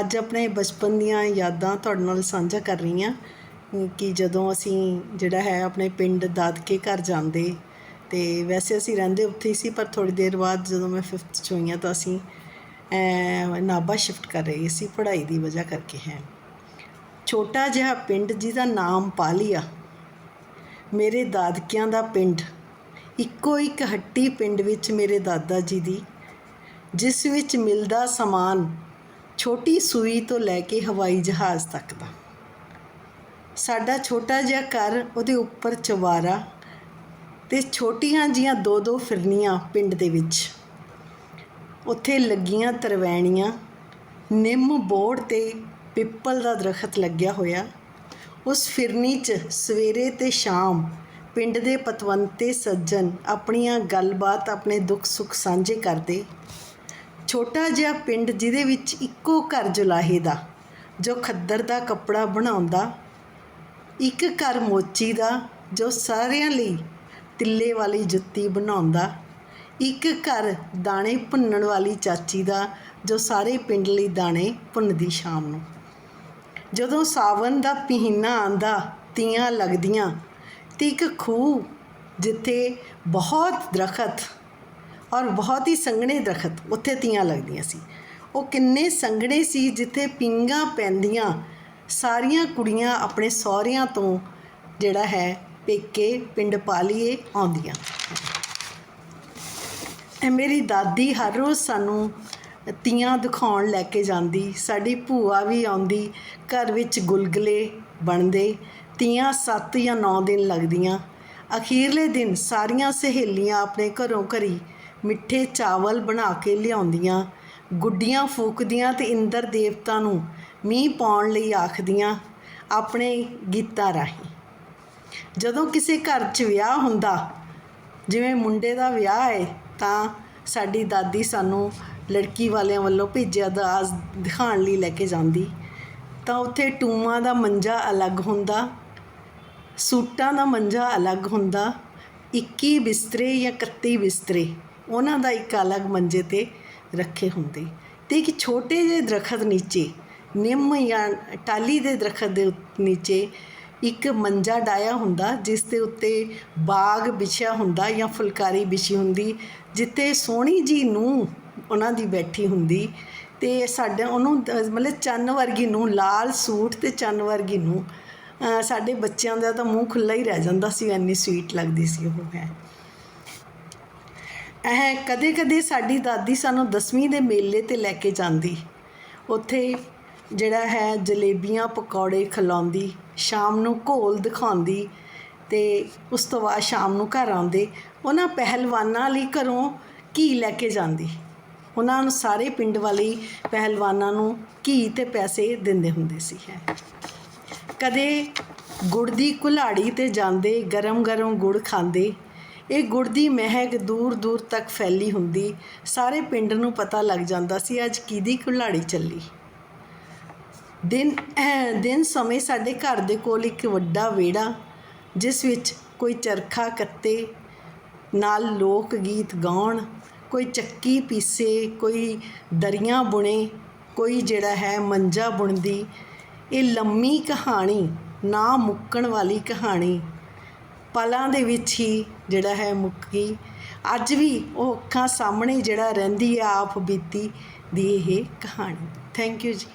ਅੱਜ ਆਪਣੇ ਬਚਪਨ ਦੀਆਂ ਯਾਦਾਂ ਤੁਹਾਡੇ ਨਾਲ ਸਾਂਝਾ ਕਰ ਰਹੀ ਹਾਂ ਕਿ ਜਦੋਂ ਅਸੀਂ ਜਿਹੜਾ ਹੈ ਆਪਣੇ ਪਿੰਡ ਦਾਦਕੇ ਘਰ ਜਾਂਦੇ ਤੇ ਵੈਸੇ ਅਸੀਂ ਰਹਿੰਦੇ ਉੱਥੇ ਹੀ ਸੀ ਪਰ ਥੋੜੀ ਦੇਰ ਬਾਅਦ ਜਦੋਂ ਮੈਂ 5th ਚ ਹੋਈ ਹਾਂ ਤਾਂ ਅਸੀਂ ਅਹ, ਨਾਭਾ ਸ਼ਿਫਟ ਕਰ ਰਹੇ ਸੀ ਪੜ੍ਹਾਈ ਦੀ ਵਜ੍ਹਾ ਕਰਕੇ ਹੈ। ਛੋਟਾ ਜਿਹਾ ਪਿੰਡ ਜਿਹਦਾ ਨਾਮ ਪਾਲੀਆ ਮੇਰੇ ਦਾਦਕਿਆਂ ਦਾ ਪਿੰਡ ਇੱਕੋ ਇੱਕ ਹੱਟੀ ਪਿੰਡ ਵਿੱਚ ਮੇਰੇ ਦਾਦਾ ਜੀ ਦੀ ਜਿਸ ਵਿੱਚ ਮਿਲਦਾ ਸਮਾਨ ਛੋਟੀ ਸੂਈ ਤੋਂ ਲੈ ਕੇ ਹਵਾਈ ਜਹਾਜ਼ ਤੱਕ ਦਾ। ਸਾਡਾ ਛੋਟਾ ਜਿਹਾ ਘਰ ਉਹਦੇ ਉੱਪਰ ਚਵਾਰਾ ਤੇ ਛੋਟੀਆਂ ਜੀਆਂ ਦੋ ਦੋ ਫਿਰਨੀਆਂ ਪਿੰਡ ਦੇ ਵਿੱਚ। ਉੱਥੇ ਲੱਗੀਆਂ ਤਰਵੈਣੀਆਂ, ਨਿੰਮ ਬੋੜ ਤੇ ਪਿੱਪਲ ਦਾ ਦਰਖਤ ਲੱਗਿਆ ਹੋਇਆ। ਉਸ ਫਿਰਨੀ 'ਚ ਸਵੇਰੇ ਤੇ ਸ਼ਾਮ ਪਿੰਡ ਦੇ ਪਤਵੰਤੇ ਸੱਜਣ ਆਪਣੀਆਂ ਗੱਲਬਾਤ, ਆਪਣੇ ਦੁੱਖ ਸੁੱਖ ਸਾਂਝੇ ਕਰਦੇ ਛੋਟਾ ਜਿਹਾ ਪਿੰਡ ਜਿਹਦੇ ਵਿੱਚ ਇੱਕੋ ਘਰ ਜੁਲਾਹੇ ਦਾ, ਜੋ ਖੱਦਰ ਦਾ ਕੱਪੜਾ ਬਣਾਉਂਦਾ, ਇੱਕ ਘਰ ਮੋਚੀ ਦਾ, ਜੋ ਸਾਰਿਆਂ ਲਈ ਤਿੱਲੇ ਵਾਲੀ ਜੁੱਤੀ ਬਣਾਉਂਦਾ, ਇੱਕ ਘਰ ਦਾਣੇ ਭੁੰਨਣ ਵਾਲੀ ਚਾਚੀ ਦਾ, ਜੋ ਸਾਰੇ ਪਿੰਡ ਲਈ ਦਾਣੇ ਭੁੰਨਦੀ ਸ਼ਾਮ ਨੂੰ। ਜਦੋਂ ਸਾਵਨ ਦਾ ਪਹੀਨਾ ਆਂਦਾ ਤੀਆਂ ਲੱਗਦੀਆਂ, ਤੇ ਇੱਕ ਖੂਹ ਜਿੱਥੇ ਬਹੁਤ ਦਰਖਤ ਔਰ ਬਹੁਤ ਹੀ ਸੰਘਣੇ ਦਰਖਤ ਉੱਥੇ ਤੀਆਂ ਲੱਗਦੀਆਂ ਸੀ। ਉਹ ਕਿੰਨੇ ਸੰਘਣੇ ਸੀ ਜਿੱਥੇ ਪਿੰਗਾ ਪੈਂਦੀਆਂ। ਸਾਰੀਆਂ ਕੁੜੀਆਂ ਆਪਣੇ ਸਹੁਰਿਆਂ ਤੋਂ ਜਿਹੜਾ ਹੈ ਪੇਕੇ ਪਿੰਡ ਪਾਲੀਏ ਆਉਂਦੀਆਂ। ਇਹ ਮੇਰੀ ਦਾਦੀ ਹਰ ਰੋਜ਼ ਸਾਨੂੰ ਤੀਆਂ ਦਿਖਾਉਣ ਲੈ ਕੇ ਜਾਂਦੀ। ਸਾਡੀ ਭੂਆ ਵੀ ਆਉਂਦੀ, ਘਰ ਵਿੱਚ ਗੁਲਗੁਲੇ ਬਣਦੇ, ਤੀਆਂ 7 ਜਾਂ 9 ਦਿਨ ਲੱਗਦੀਆਂ। ਅਖੀਰਲੇ ਦਿਨ ਸਾਰੀਆਂ ਸਹੇਲੀਆਂ ਆਪਣੇ ਘਰੋਂ ਘਰੀ ਮਿੱਠੇ ਚਾਵਲ ਬਣਾ ਕੇ ਲਿਆਉਂਦੀਆਂ, ਗੁੱਡੀਆਂ ਫੂਕਦੀਆਂ ਤੇ ਇੰਦਰ ਦੇਵਤਾ ਨੂੰ ਮੀਂਹ ਪਾਉਣ ਲਈ ਆਖਦੀਆਂ, ਆਪਣੇ ਗੀਤਾਂ ਰਾਹੀਂ। ਜਦੋਂ ਕਿਸੇ ਘਰ 'ਚ ਵਿਆਹ ਹੁੰਦਾ, ਜਿਵੇਂ ਮੁੰਡੇ ਦਾ ਵਿਆਹ ਹੈ ਤਾਂ ਸਾਡੀ ਦਾਦੀ ਸਾਨੂੰ ਲੜਕੀ ਵਾਲਿਆਂ ਵੱਲੋਂ ਭੇਜਿਆ ਦਾਜ ਦਿਖਾਉਣ ਲਈ ਲੈ ਕੇ ਜਾਂਦੀ। ਤਾਂ ਉੱਥੇ ਟੂਮਾਂ ਦਾ ਮੰਜਾ ਅਲੱਗ ਹੁੰਦਾ, ਸੂਟਾਂ ਦਾ ਮੰਜਾ ਅਲੱਗ ਹੁੰਦਾ 21 ਬਿਸਤਰੇ ਜਾਂ 31 ਬਿਸਤਰੇ। ਉਹਨਾਂ ਦਾ ਇੱਕ ਅਲੱਗ ਮੰਜੇ ਤੇ ਰੱਖੇ ਹੁੰਦੇ। ਤੇ ਇੱਕ ਛੋਟੇ ਜਿਹੇ ਦਰਖਤ ਨੀਚੇ, ਨਿੰਮ ਜਾਂ ਟਾਲੀ ਦੇ ਦਰਖਤ ਦੇ ਨੀਚੇ ਇੱਕ ਮੰਜਾ ਡਾਇਆ ਹੁੰਦਾ, ਜਿਸ ਦੇ ਉੱਤੇ ਬਾਗ ਵਿਛਿਆ ਹੁੰਦਾ ਜਾਂ ਫੁਲਕਾਰੀ ਵਿਛੀ ਹੁੰਦੀ ਜਿੱਤੇ ਸੋਹਣੀ ਜੀ ਨੂੰ ਉਹਨਾਂ ਦੀ ਬੈਠੀ ਹੁੰਦੀ। ਤੇ ਸਾਡੇ, ਉਹਨੂੰ ਮਤਲਬ ਚੰਨ ਵਰਗੀ ਨੂੰ ਲਾਲ ਸੂਟ ਤੇ ਚੰਨ ਵਰਗੀ ਨੂੰ ਸਾਡੇ ਬੱਚਿਆਂ ਦਾ ਤਾਂ ਮੂੰਹ ਖੁੱਲਾ ਹੀ ਰਹਿ ਜਾਂਦਾ ਸੀ, ਇੰਨੀ ਸਵੀਟ ਲੱਗਦੀ ਸੀ ਉਹ ਹੈ। ਇਹ ਕਦੇ-ਕਦੇ ਸਾਡੀ ਦਾਦੀ ਸਾਨੂੰ ਦਸਵੀਂ ਦੇ ਮੇਲੇ ਤੇ ਲੈ ਕੇ ਜਾਂਦੀ। ਉੱਥੇ ਜਿਹੜਾ ਹੈ ਜਲੇਬੀਆਂ, ਪਕੌੜੇ ਖਿਲਾਉਂਦੀ, ਸ਼ਾਮ ਨੂੰ ਘੋਲ ਦਿਖਾਉਂਦੀ ਤੇ ਉਸ ਤੋਂ ਬਾਅਦ ਸ਼ਾਮ ਨੂੰ ਘਰ ਆਉਂਦੇ। ਉਹਨਾਂ ਪਹਿਲਵਾਨਾਂ ਲਈ ਘਰੋਂ ਘੀ ਲੈ ਕੇ ਜਾਂਦੀ। ਉਹਨਾਂ ਨੂੰ ਸਾਰੇ ਪਿੰਡ ਵਾਲੇ ਪਹਿਲਵਾਨਾਂ ਨੂੰ ਘੀ ਤੇ ਪੈਸੇ ਦਿੰਦੇ ਹੁੰਦੇ ਸੀ ਹੈ ਕਦੇ ਗੁੜ ਦੀ ਕੁਲਾੜੀ ਤੇ ਜਾਂਦੇ, ਗਰਮ-ਗਰਮ ਗੁੜ ਖਾਂਦੇ ਇਹ ਗੁੜ ਦੀ ਮਹਿਕ ਦੂਰ ਦੂਰ ਤੱਕ ਫੈਲੀ ਹੁੰਦੀ, ਸਾਰੇ ਪਿੰਡ ਨੂੰ ਪਤਾ ਲੱਗ ਜਾਂਦਾ ਸੀ ਅੱਜ ਕਿਹਦੀ ਕੁਲਾੜੀ ਚੱਲੀ। ਦਿਨ ਦਿਨ ਸਮੇਂ ਸਾਡੇ ਘਰ ਦੇ ਕੋਲ ਇੱਕ ਵੱਡਾ ਵਿਹੜਾ, ਜਿਸ ਵਿੱਚ ਕੋਈ ਚਰਖਾ ਕੱਤੇ, ਨਾਲ ਲੋਕ ਗੀਤ ਗਾਉਣ, ਕੋਈ ਚੱਕੀ ਪੀਸੇ, ਕੋਈ ਦਰੀਆਂ ਬੁਣੇ, ਕੋਈ ਜਿਹੜਾ ਹੈ ਮੰਜਾ ਬੁਣਦੀ। ਇਹ ਲੰਮੀ ਕਹਾਣੀ, ਨਾ ਮੁੱਕਣ ਵਾਲੀ ਕਹਾਣੀ ਪਲਾਂ ਦੇ ਵਿੱਚ ਹੀ ਜਿਹੜਾ ਹੈ ਮੁੱਕੀ। ਅੱਜ ਵੀ ਉਹ ਅੱਖਾਂ ਸਾਹਮਣੇ ਜਿਹੜਾ ਰਹਿੰਦੀ ਹੈ ਆਪ ਬੀਤੀ ਦੀ ਇਹ ਕਹਾਣੀ। ਥੈਂਕ ਯੂ ਜੀ।